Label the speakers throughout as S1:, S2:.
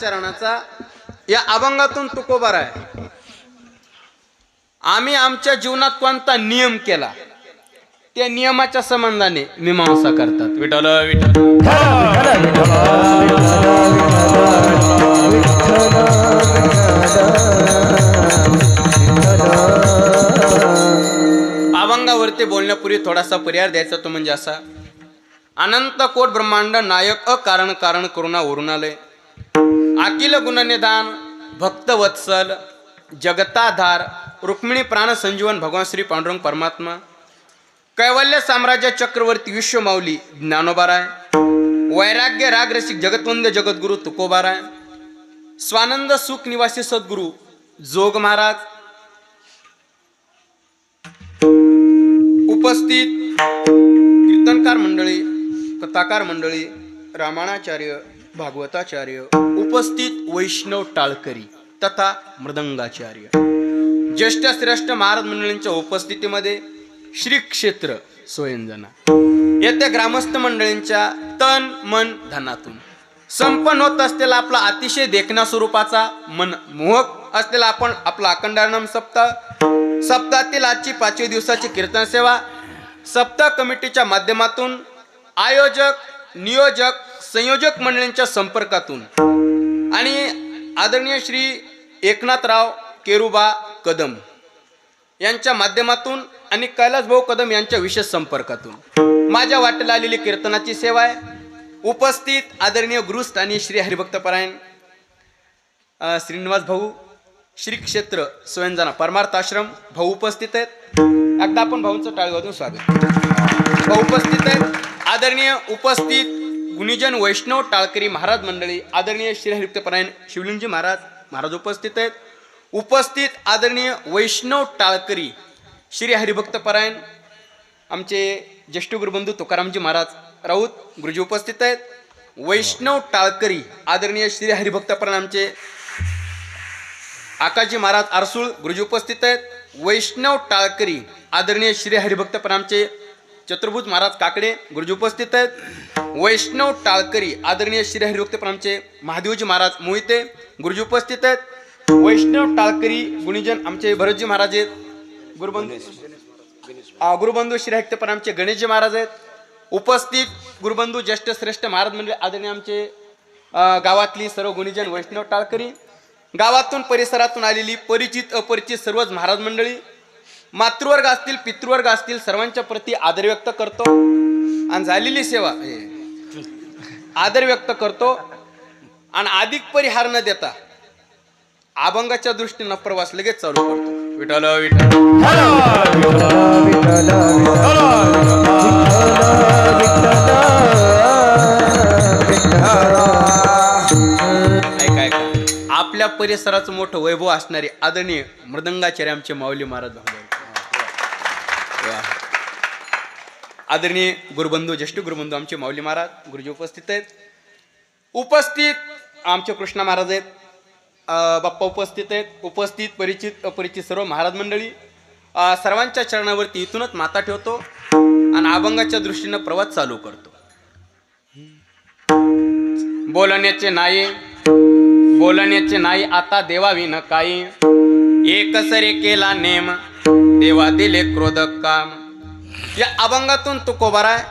S1: चरणाचा या अभंगातून तुकोबार आहे. आम्ही आमच्या जीवनात कोणता नियम केला? त्या नियमाच्या संबंधाने मीमांसा करतात. विठल अभंगावरती बोलण्यापूर्वी थोडासा पर्याय द्यायचा तो म्हणजे असा. अनंत कोट ब्रह्मांड नायक अकारण कारण करुणा वरुणालय अखिल गुणनिदान भक्तवत्सल जगताधार रुक्मिणी प्राण संजीवन भगवान श्री पांडुरंग परमात्मा कैवल्य साम्राज्य चक्रवर्ती विश्वमाऊली ज्ञानोबाराय वैराग्य राग रसिक जगतवंद्य जगद्गुरु तुकोबाराय स्वानंद सुख निवासी सद्गुरु जोग महाराज उपस्थित कीर्तनकार मंडळी कथाकार मंडळी रामाणाचार्य भागवताचार्य उपस्थित वैष्णव टाळकरी तथा मृदंगाचार्य. ज्येष्ठ श्रेष्ठ महाराज मंडळींच्या उपस्थितीमध्ये श्री क्षेत्र सोयंजना. येत्या ग्रामस्थ मंडळींच्या तन मन धनातून संपन्न होत असलेला आपला अतिशय देखण्या स्वरूपाचा मन मोहक असलेला आपण आपला अखंडानम सप्ताह सप्ताहातील आजची पाचवी दिवसाची कीर्तन सेवा सप्ताह कमिटीच्या माध्यमातून आयोजक नियोजक संयोजक मंडळींच्या संपर्कातून. आणि आदरणीय श्री एकनाथराव केरुबा कदम यांच्या माध्यमातून आणि कैलास भाऊ कदम यांच्या विशेष संपर्कातून. माझ्या वाटेला आलेली कीर्तनाची सेवा आहे. उपस्थित आदरणीय गुरुस्थानी श्री हरिभक्तपरायण श्रीनिवास भाऊ श्री क्षेत्र स्वयंजना परमार्थ आश्रम भाऊ उपस्थित आहेत. एकदा आपण भाऊंचं टाळीवाजून स्वागत. भाऊ उपस्थित आहेत. आदरणीय उपस्थित गुणीजन वैष्णव टाळकरी महाराज मंडळी आदरणीय श्रीहरिप्तपरायण शिवलिंगजी महाराज महाराज उपस्थित आहेत. उपस्थित आदरणीय वैष्णव टाळकरी श्री हरिभक्तपरायण आमचे ज्येष्ठ गुरुबंधू तुकारामजी महाराज राऊत गुरुजी उपस्थित आहेत. वैष्णव टाळकरी आदरणीय श्री हरिभक्तपरायण आमचे आकाशजी महाराज आरसूळ गुरुजी उपस्थित आहेत. वैष्णव टाळकरी आदरणीय श्री हरिभक्तपण आमचे चतुर्भुज महाराज काकडे गुरुजी उपस्थित आहेत. वैष्णव टाळकरी आदरणीय श्री हरिभक्तपण आमचे महादेवजी महाराज मोहिते गुरुजी उपस्थित आहेत. वैष्णव टाळकरी गुणीजन आमचे भरतजी महाराज आहेत. गुरुबंधू गुरुबंधू श्री हरिभक्तपण आमचे गणेशजी महाराज आहेत. उपस्थित गुरुबंधू ज्येष्ठ श्रेष्ठ महाराज मंडळी आदरणीय आमचे गावातली सर्व गुणीजन वैष्णव टाळकरी. गावातून परिसरातून आलेली परिचित अपरिचित सर्वच महाराज मंडळी मातृवर्ग असतील पितृवर्ग असतील सर्वांच्या प्रती आदर व्यक्त करतो. आणि झालेली सेवा हे, आदर व्यक्त करतो आणि अधिक परिहार न देता अभंगाच्या दृष्टीनं प्रवास लगेच चालू करतो. विठल ऐका ऐका. आपल्या परिसराचं मोठं वैभव असणारे आदरणीय मृदंगाचार्य आमचे माऊली महाराज भाऊ वा. आदरणीय गुरुबंधू ज्येष्ठ गुरुबंधू आमचे माऊली महाराज गुरुजी उपस्थित आहेत. उपस्थित आमचे कृष्णा महाराज आहेत. बाप्पा उपस्थित आहेत. उपस्थित परिचित अपरिचित सर्व महाराज मंडळी. सर्वांच्या चरणावरती इथूनच माता ठेवतो आणि अभंगाच्या दृष्टीनं प्रवास चालू करतो. बोलण्याचे नाही बोलण्याचे नाही आता देवावी न काही. एक सरे केला नेम देवा दिले क्रोधक काम. या अभंगातून तुकोबार आहे?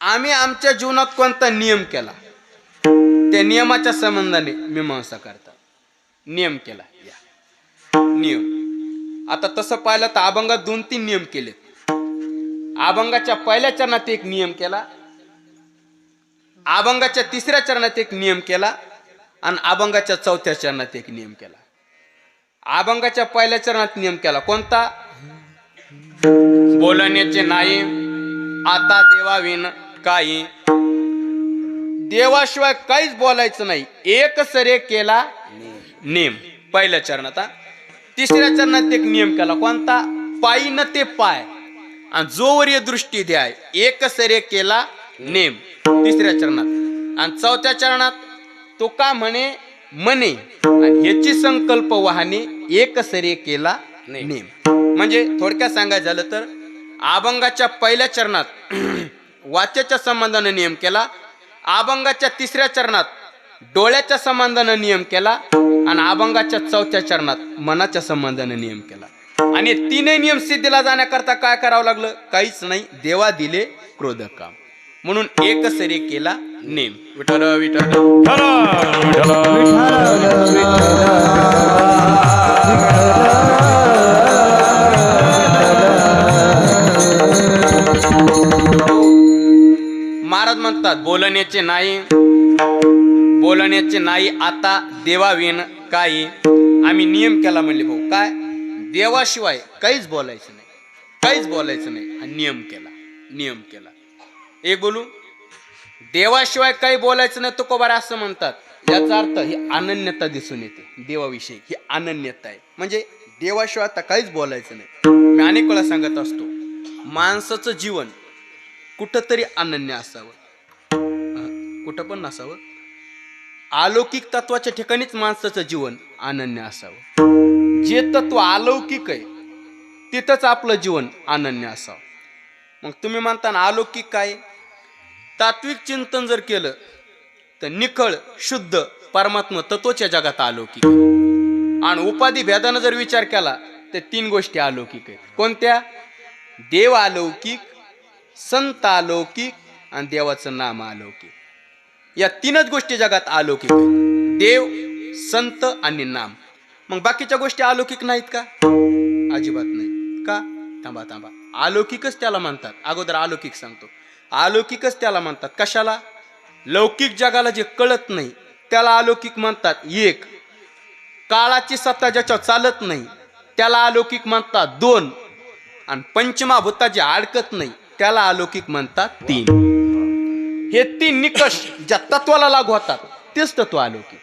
S1: आम्ही आमच्या जीवनात कोणता नियम केला? त्या नियमाच्या संबंधाने मीमांसा करतात नियम केला. या. नियम. आता तसं पाहिलं तर अभंगात दोन तीन नियम केले अभंगाच्या पहिल्या चरणात एक नियम केला. अभंगाच्या तिसऱ्या चरणात एक नियम केला. आणि अभंगाच्या चौथ्या चरणात एक नियम केला. अभंगाच्या पहिल्या चरणात नियम केला. कोणता? बोलण्याचे नाही. आता देवाविन काही. देवाशिवाय काहीच बोलायचं नाही. एक सरे केला नेम. पहिल्या चरणात तिसऱ्या चरणात एक नियम केला. कोणता? पायी न ते पाय. आणि जोवर दृष्टी द्याय. एक सरे केला नेम. तिसऱ्या चरणात. आणि चौथ्या चरणात तो का म्हणे म्हणे आणि ह्याची संकल्प वाहने एक सरे केला नेम. म्हणजे थोडक्यात सांगायचं झालं तर अभंगाच्या पहिल्या चरणात वाच्याच्या संबंधाने नियम केला अभंगाच्या तिसऱ्या चरणात डोळ्याच्या संबंधानं नियम केला आणि अभंगाच्या चौथ्या चरणात मनाच्या संबंधानं नियम केला. आणि तीनही नियम सिद्धीला जाण्याकरता काय करावं लागलं? काहीच नाही. देवा दिले क्रोध काम म्हणून एकसरी केला नेम. विठल विठल महाराज म्हणतात बोलण्याचे नाही बोलण्याचे नाही आता देवाविन काही. आम्ही नियम केला म्हणले भाऊ. काय? देवाशिवाय काहीच बोलायचं नाही. काहीच बोलायचं नाही. आणि नियम केला. नियम केला. एक बोलू देवाशिवाय काही बोलायचं नाही तुकोबार असं म्हणतात. याचा अर्थ ही अनन्यता दिसून येते. देवाविषयी ही अनन्यता आहे. म्हणजे देवाशिवाय आता काहीच बोलायचं नाही. मी अनेक वेळा सांगत असतो माणसाचं जीवन कुठंतरी अनन्य असावं. कुठं पण नसावं. अलौकिक तत्वाच्या ठिकाणीच माणसाचं जीवन अनन्य असावं. जे तत्व अलौकिक आहे तिथंच आपलं जीवन अनन्य असावं. मग तुम्ही म्हणता ना अलौकिक काय? तात्विक चिंतन जर केलं तर निखळ शुद्ध परमात्म तत्वच्या जगात अलौकिक. आणि उपाधी भेदानं जर विचार केला तर तीन गोष्टी अलौकिक आहेत. कोणत्या? देव अलौकिक संत अलौकिक आणि देवाचं नाम अलौकिक. या तीनच गोष्टी जगात अलौकिक देव संत आणि नाम. मग बाकीच्या गोष्टी अलौकिक नाहीत का? अजिबात नाही का? थांबा थांबा. अलौकिकच त्याला म्हणतात. अगोदर अलौकिक सांगतो. अलौकिकच त्याला म्हणतात. कशाला? लौकिक जगाला जे कळत नाही त्याला अलौकिक म्हणतात एक. काळाची सत्ता ज्याच्यावर चालत नाही त्याला अलौकिक म्हणतात दोन. आणि पंचमाभूता जे अडकत नाही त्याला अलौकिक म्हणतात तीन. हे तीन निकष ज्या तत्वाला लागू होतात तेच तत्व अलौकिक.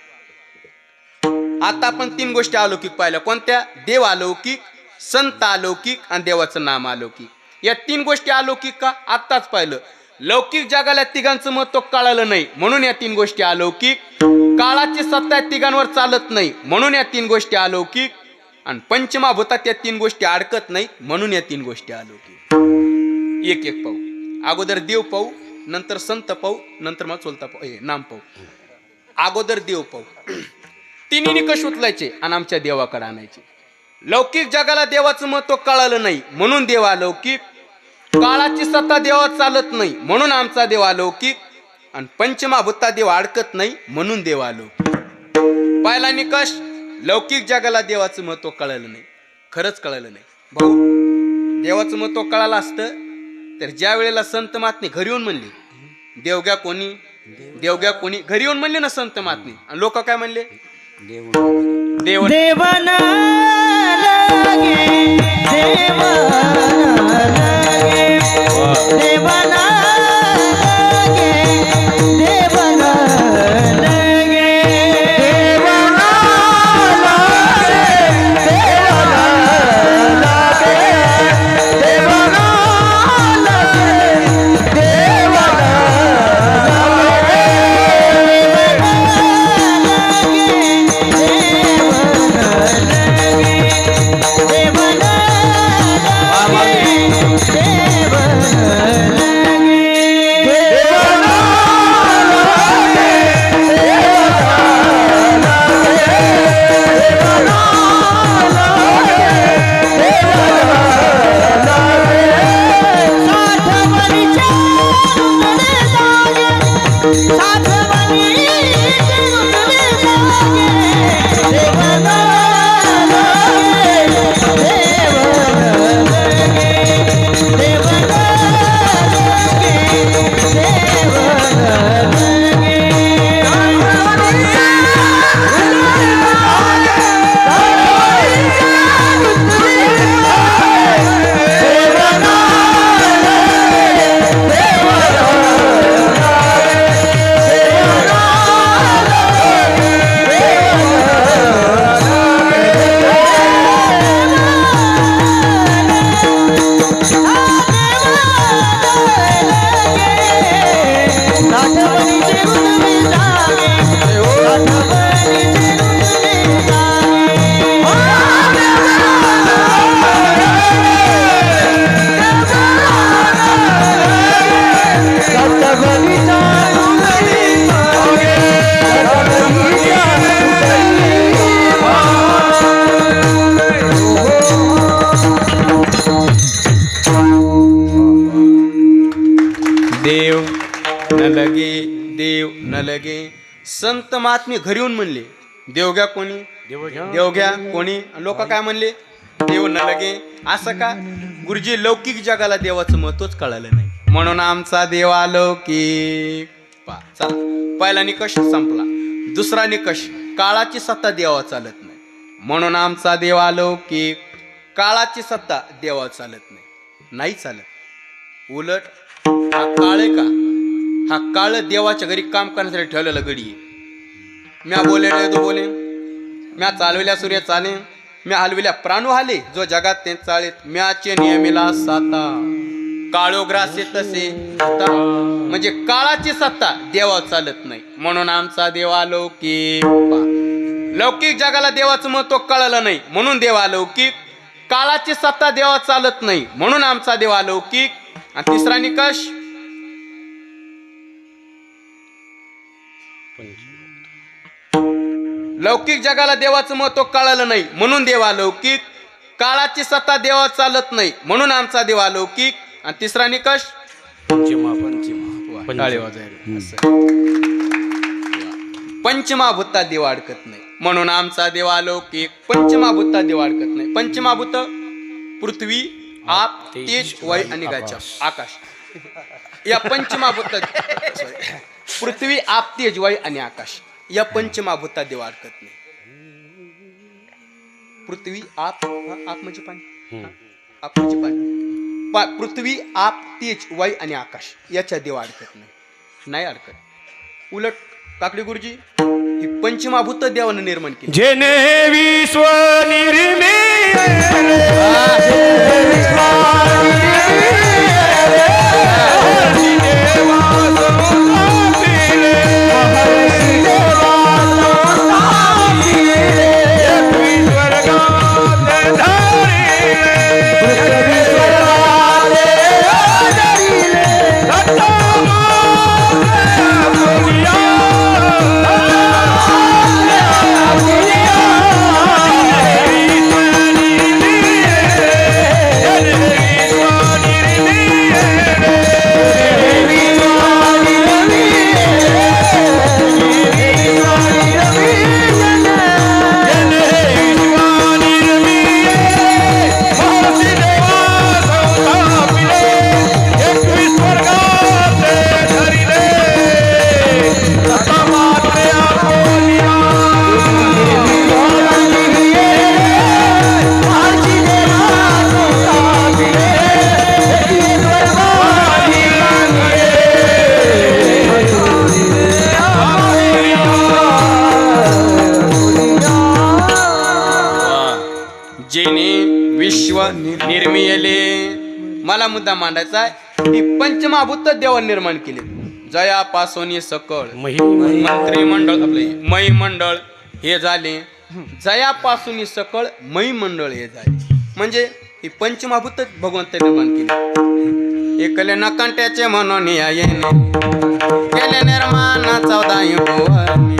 S1: आता आपण तीन गोष्टी अलौकिक पाहिल्या. कोणत्या? देव अलौकिक संत अलौकिक आणि देवाचं नाम अलौकिक. या तीन गोष्टी अलौकिक का? आत्ताच पाहिलं. लौकिक जगाला तिघांचं महत्त्व कळालं नाही. म्हणून या तीन गोष्टी अलौकिक. काळाची सत्ता तिघांवर चालत नाही. म्हणून या तीन गोष्टी अलौकिक. आणि पंचमाभूतात या तीन गोष्टी अडकत नाही. म्हणून या तीन गोष्टी अलौकिक. एक एक पाहू अगोदर देव पाहू नंतर संत पाहू नंतर मग चोलता पाहू हे नाम पाहू अगोदर देव पाहू तिन्ही निकष उचलायचे? आणि आमच्या देवाकडे आणायचे. लौकिक जगाला देवाचं महत्त्व कळालं नाही. म्हणून देव अलौकिक. काळाची सत्ता देवा चालत नाही म्हणून आमचा देव अलौकिक. आणि पंचमाभूता देव अडकत नाही म्हणून देव आलो पहिला निकष लौकिक जगाला देवाचं महत्त्व कळलं नाही. खरंच कळलं नाही. भाऊ देवाचं महत्त्व कळालं असतं तर ज्या वेळेला संत महात्मे घरी येऊन म्हणले देवग्या कोणी देवग्या कोणी घरी येऊन म्हणले ना संत महात्मे आणि लोक काय म्हणले? देव.
S2: देव लागे देवन देव न लगे देव न लगे.
S1: संत महात्मे घरी येऊन म्हणले देवघ्या कोणी? देवघ्या? कोणी? लोक काय म्हणले देव न लगे. असं का? गुरुजी लौकिक जगाला देवाचं महत्वच कळालं नाही. म्हणून आमचा देव अलौकिक. पहिला निकष संपला. दुसरा निकष काळाची सत्ता देवा चालत नाही. म्हणून आमचा देव अलौकिक. काळाची सत्ता देवा चालत नाही. नाही चालत. उलट हा काळ आहे का? हा काळ देवाच्या घरी काम करण्यासाठी ठेवलेला घडी आहे. म्या बोले तो बोले. म्या चालविल्या सूर्य चाले म्या हलविल्या प्राणू हाले जो जगात ते चाळीत म्याचे नियमिला साता. काळोग्रासे तसे म्हणजे काळाची सत्ता देवा चालत नाही. म्हणून आमचा देवा लौकिक लौकिक जगाला देवाचं महत्त्व कळलं नाही. म्हणून देवा लौकिक काळाची सत्ता देवा चालत नाही. म्हणून आमचा देवा लौकिक आणि तिसरा निकष? लौकिक जगाला देवाचं महत्त्व कळालं नाही. म्हणून देवा लौकिक काळाची सत्ता देवा चालत नाही. म्हणून आमचा देवा लौकिक आणि तिसरा निकष. असं. पंचमाभूतात देव अडकत नाही. म्हणून आमचा देव अलौकिक. पंचमाभूतात देव अडकत नाही. पंचमाभूत पृथ्वी आप तेज वय आणि गाच्या आकाश. या पंचमाभूतात sorry. पृथ्वी आप तेज वय आणि आकाश. या पंचमाभूतात देव अडकत नाही. पृथ्वी आप आप म्हणजे पाणी. आप म्हणजे पाणी. पा- पृथ्वी आप तेज वाय आणि आकाश. याच्या देव अडकत नाही. नाही अडकत उलट काकडी गुरुजी ही पंचमाभूत देवानं निर्माण केली.
S3: जेने विश्व Ah, Hare Krishna
S1: जेने विश्व निर्मियले. मला मुद्दा मांडायचा आहे. ही पंचमाभूत देव निर्माण केले जयापासून सकळ. मंत्रिमंडळ आपले मई मंडळ हे झाले. जयापासून सकळ मई मंडळ हे झाले. म्हणजे ही पंचमाभूत भगवंत निर्माण केली. एकले नकांट्याचे म्हणून या येणे. केले निर्माण चौदा युवनी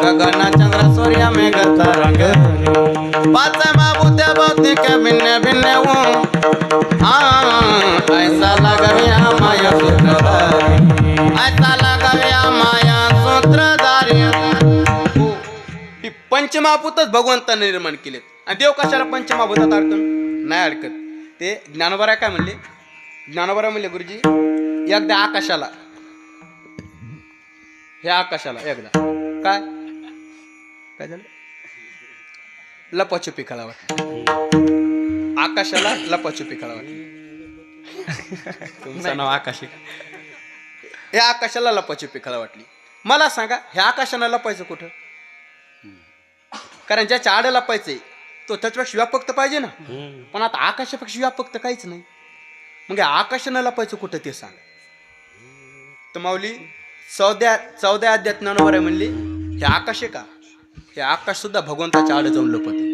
S1: गगना चंद्र सूर्य मेघ तरंग पाच बाबू त्या भौतिक भिन्न भिन्न ऐसा लागव्या माया सूत्रधारी. ऐसा लागव्या माया सूत्रधारी. हो, ही भगवंताने निर्माण केलेत. आणि देव कशाला पंचमाभूतात अडकन? नाही अडकत. ते ज्ञानोबरा काय म्हणले? ज्ञानोबरा म्हणले गुरुजी एकदा आकाशाला हे आकाशाला एकदा. काय? काय झालं? लपाछुपी खेळा वाटली. आकाशाला लपाछुपी खेळा वाटली. तुमचं नाव आकाश? हे आकाशाला लपाछुपी खेळा वाटली. मला सांगा ह्या आकाशाला लपायचं कुठं? कारण ज्याच्या आड लपायचंय तो त्याच्यापेक्षा व्यापक पाहिजे ना. पण आता आकाशापेक्षा व्यापक तर काहीच नाही. मग आकाशानं लपायचं कुठं ते सांग. तर माऊली चौद्या चौद्या अध्यात नवरा म्हणली हे आकाश आहे का? हे आकाश सुद्धा भगवंताच्या आड जाऊन लपते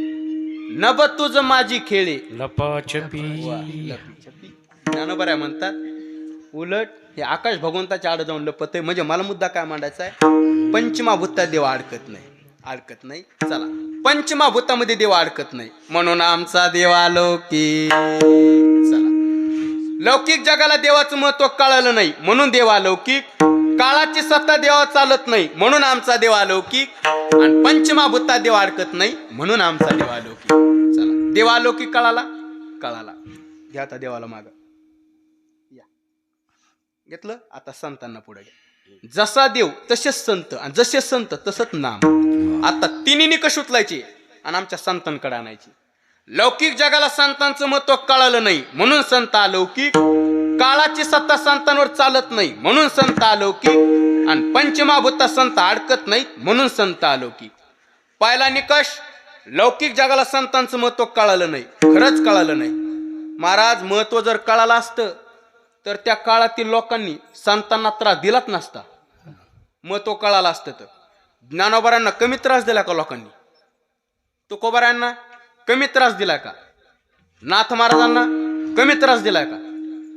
S1: नभ तुझ माझी खेळे.
S3: लपाछपी
S1: ज्ञानोबऱ्या म्हणतात. उलट हे आकाश भगवंताच्या आड जाऊन लपते म्हणजे मला मुद्दा काय मांडायचा आहे? पंचमाभूता देव अडकत नाही. अडकत नाही. चला. पंचमाभूतामध्ये देव अडकत नाही. म्हणून आमचा देव लौकिक चला. लौकिक जगाला देवाचं महत्त्व कळालं नाही. म्हणून देव अलौकिक. काळाची सत्ता देवा चालत नाही म्हणून आमचा देव अलौकिक. आणि पंचमाभूता देव अडकत नाही म्हणून आमचा देव अलौकिक. चला देव अलौकिक कळाला? कळाला. घ्या आता देवाला माग. या. घेतलं? आता संतांना पुढे घ्या. जसा देव तसेच संत. आणि जसे संत तसंच नाम. आता तिन्ही निकष उचलायचे? आणि आमच्या संतांकडे आणायचे. लौकिक जगाला संतांचं महत्त्व कळालं नाही म्हणून संत अलौकिक. काळाची सत्ता संतांवर चालत नाही म्हणून संत आलो की आणि पंचमाभूता संत अडकत नाहीत म्हणून संत आलो की पहिला निकष लौकिक जगाला संतांचं महत्त्व कळालं नाही. खरंच कळालं नाही. महाराज महत्त्व जर कळालं असतं तर त्या काळातील लोकांनी संतांना त्रास दिलाच नसता. महत्त्व कळालं असतं तर. ज्ञानोबरांना कमी त्रास दिला का लोकांनी? तुकोबारांना कमी त्रास दिला का? नाथ महाराजांना कमी त्रास दिलाय का?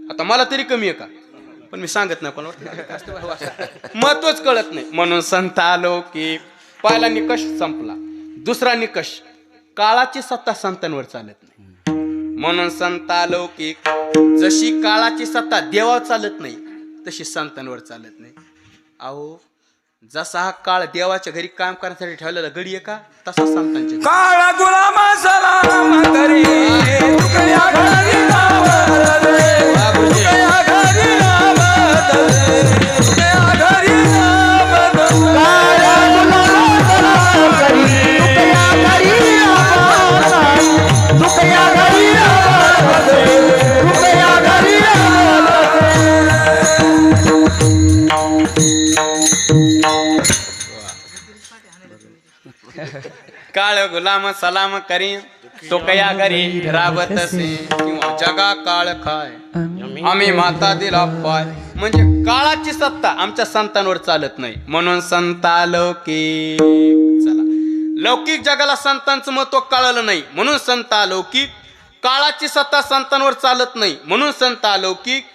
S1: आता मला तरी कमी आहे का? पण मी सांगत नाही कोणावर महत्वच कळत नाही. म्हणून संत आलो की पहिला निकष संपला. दुसरा निकष काळाची सत्ता संतांवर चालत नाही. म्हणून संत आलो की जशी काळाची सत्ता देवावर चालत नाही तशी संतांवर चालत नाही. अहो जसा हा काळ देवाच्या घरी काम करण्यासाठी ठेवलेला घडी आहे का तसा संतांच्या
S4: काळा गुलामा सलाम करी
S1: काळ गुलाम सलाम करी तो कया घरी राबत किंवा जगा काळ खाय आम्ही माता दिला पाय म्हणजे काळाची सत्ता आमच्या संतांवर चालत नाही. म्हणून संता लौकिक चला. लौकिक जगाला संतांचं महत्त्व कळलं नाही. म्हणून संत अलौकिक काळाची सत्ता संतांवर चालत नाही. म्हणून संत अलौकिक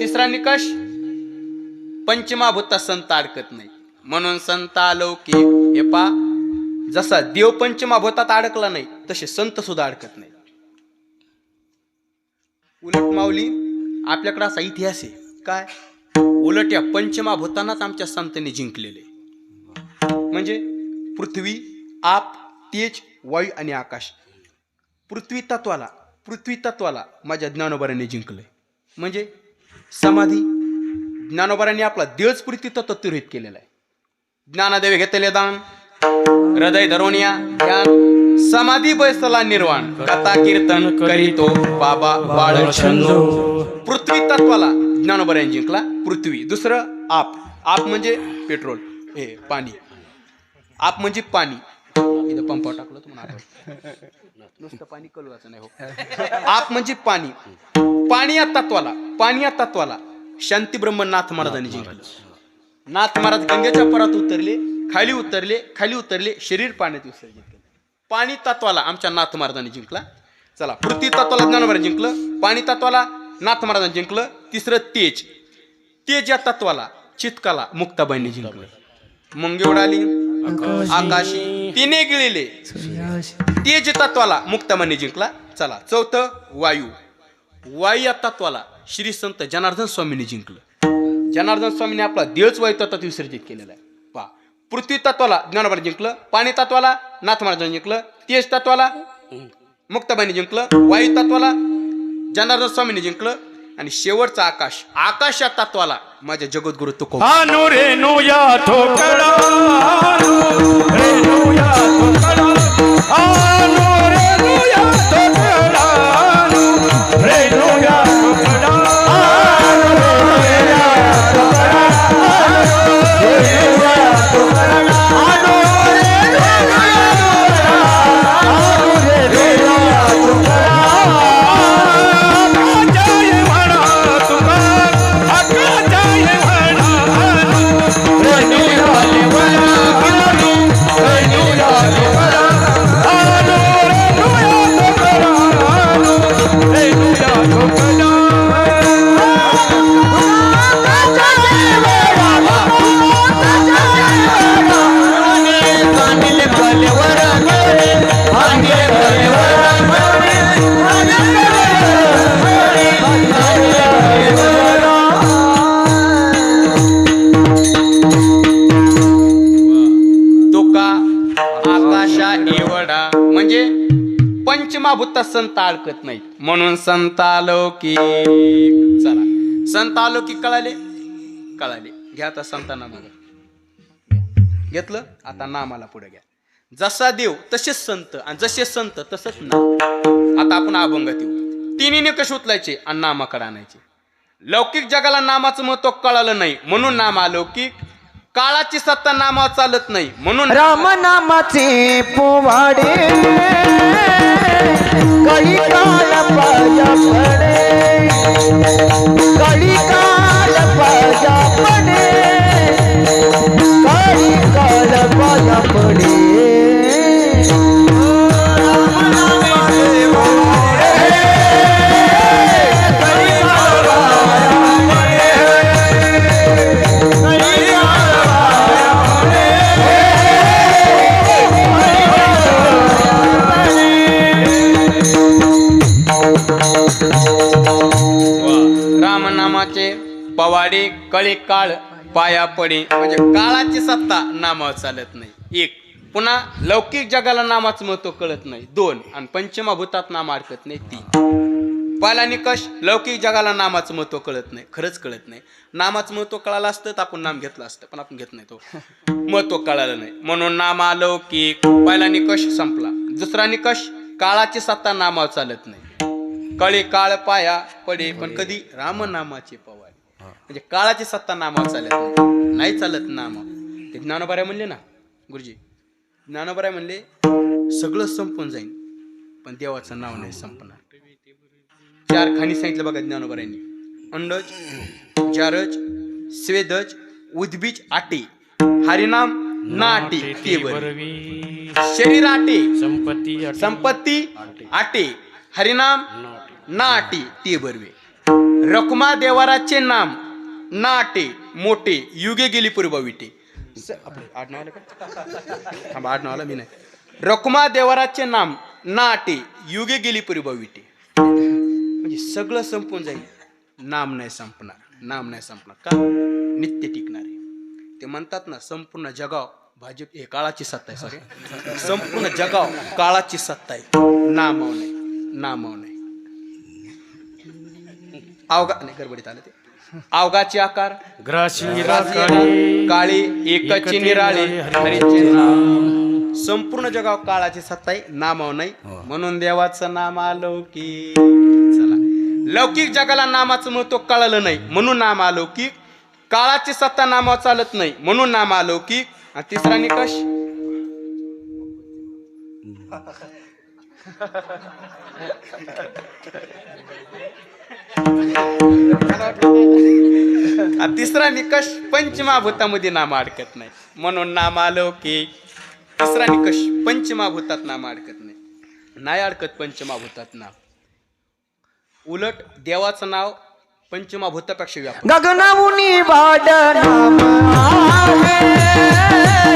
S1: तिसरा निकष पंचमाभूता संत अडकत नाही. म्हणून संत अलौकिक हे पा जसा देव पंचमाभूतात अडकला नाही तसे संत सुद्धा अडकत नाही उलट माऊली आपल्याकडे असा इतिहास आहे. काय? उलट या पंचमाभूतांनाच आमच्या संतांनी जिंकलेले. म्हणजे पृथ्वी आप तेज वायू आणि आकाश. पृथ्वी तत्वाला पृथ्वी तत्वाला माझ्या ज्ञानोबराने जिंकलंय. म्हणजे समाधी ज्ञानोबरांनी आपला देवच पृथ्वी तत्व तिरोहित केलेला आहे. ज्ञानादेवे घेतले दान हृदय धरोनिया ध्यान समाधी बैसला निर्वाण. कथा कीर्तन करीतो बाबा बाळ छंदो. पृथ्वी तत्वाला ज्ञानोबारांनी जिंकला पृथ्वी. दुसरं आप. आप म्हणजे पेट्रोल. हे पाणी. आप म्हणजे पाणी. इथं पंप टाकलं तुम्हाला नुसतं पाणी कलवायचं नाही हो. आप म्हणजे पाणी. पाणी या तत्वाला पाणी या तत्वाला शांती ब्रह्मनाथ महाराजांनी जिंकलं. नाथ महाराज गंगेच्या परात उतरले खाली उतरले खाली उतरले शरीर पाण्यात विसर्जित केलं. पाणी तत्वाला आमच्या नाथ महाराजांनी जिंकला. चला पृथ्वी तत्वाला ज्ञानोबारा जिंकलं पाणी तत्वाला नाथ महाराजांनी जिंकलं तिसरं तेज. तेज या तत्वाला चितकाला मुक्ताबाईंनी जिंकलं. मग आली. आकाशी. तिने गिळले. तेज तत्वाला मुक्ताबाईंनी जिंकला. चला चौथं वायू. वायू या तत्वाला श्री संत जनार्दन स्वामींनी जिंकलं. जनार्दन स्वामीने आपला देवच वायू तत्वात विसर्जित केलेला आहे. पहा पृथ्वी तत्वाला ज्ञानोबाने जिंकलं पाणी तत्वाला नाथ महाराजांनी जिंकलं तेज तत्वाला मुक्ताबाईने जिंकलं वायू तत्वाला जनार्दन स्वामीने जिंकलं आणि शेवटचा आकाश आकाश या तत्वाला माझ्या जगद्गुरु तुको
S3: आनु रेणू ठोकळा रेणू
S1: पंचमाभूत संत अडकत नाहीत म्हणून संतालोकी. चला. संत अलौकिक कळाले? कळाले. घ्या आता संतांना मागा. घेतलं? आता नामाला पुढे घ्या. जसा देव तसेच संत. आणि जसे संत तसंच नाम. आता आपण अभंगात येऊ. तिन्ही निकष उचलायचे आणि नामाकडे आणायचे. लौकिक जगाला नामाचं महत्त्व कळालं नाही. म्हणून नाम अलौकिक. काळाची सत्ता नामा चालत नाही. म्हणून
S2: राम नामाचे पोवाडे. कळी काल पाया पडे. कळी काल पाया पडे. कळी काल पाया पडे.
S1: कळे काळ पाया पडे. म्हणजे काळाची सत्ता नामावर चालत नाही. एक. पुन्हा लौकिक जगाला नामाचं महत्त्व कळत नाही. दोन. आणि पंचमाभूतात नाम अडकत नाही. तीन. पहिला निकष लौकिक जगाला नामाचं महत्त्व कळत नाही. खरंच कळत नाही. नामाचं महत्त्व कळालं असतं तर आपण नाम घेतलं असतं पण आपण घेत नाही तो. महत्त्व कळालं नाही. म्हणून नामा लौकिक. पहिला निकष संपला. दुसरा निकष काळाची सत्ता नामावर चालत नाही. कळे काळ पाया पडे पण कधी रामनामाचे पवाय म्हणजे काळाची सत्ता नामावर चालत नाही. चालत नाम. ते ज्ञानोबाऱ्या म्हणले ना गुरुजी. ज्ञानोबाऱ्या म्हणले सगळं संपून जाईल पण देवाचं नाव नाही संपणार. चार खाणी सांगितलं बघा ज्ञानोबाऱ्यांनी अंडज जारज स्वेदज उद्बीज आटे. हरिनाम नाटे. शरीर आटे.
S3: संपत्ती
S1: संपत्ती आटे. हरिनाम नाटे. ते बरवे रखुमा देवाराचे नाम नाटे मोठे युगे गेली पूर्वविटे आठ नाव आलं का? थांबा आडनाव मी नाही. रखुमा देवाराचे नाम नाटे युगे गेली पूर्वविटे म्हणजे सगळं संपून जाईल. नाम नाही संपणार नाम नाही संपणार. का? नित्य टिकणार आहे. ते म्हणतात ना संपूर्ण जगाव भाजप हे काळाची सत्ता आहे सॉरी संपूर्ण जगाव काळाची सत्ता आहे. नामाव नाही नामाव नाही. अवघा नाही गडबडीत आलं ते. अवघाचे आकार
S3: ग्राशी
S1: काळे एकची निराळे हरीचे नाम संपूर्ण जगाव काळाची सत्ता आहे नामाव नाही. म्हणून देवाचं नाम अलौकिक. चला. लौकिक जगाला नामाचं महत्त्व कळालं नाही म्हणून नाम अलौकिक. काळाची सत्ता नामावर चालत नाही म्हणून नाम अलौकिक. आणि तिसरा निकष? तिसरा निकष पंचमाभूतामध्ये नाम अडकत नाही. म्हणून नाम अलौकिक तिसरा निकष पंचमाभूतात नाम अडकत नाही. नाही अडकत पंचमाभूतात नाम उलट देवाचं नाव पंचमाभूतापेक्षा व्यापक.
S2: गगनाऊनी वाड नाम आहे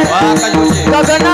S1: वा, आकाश जोशी.
S2: गगन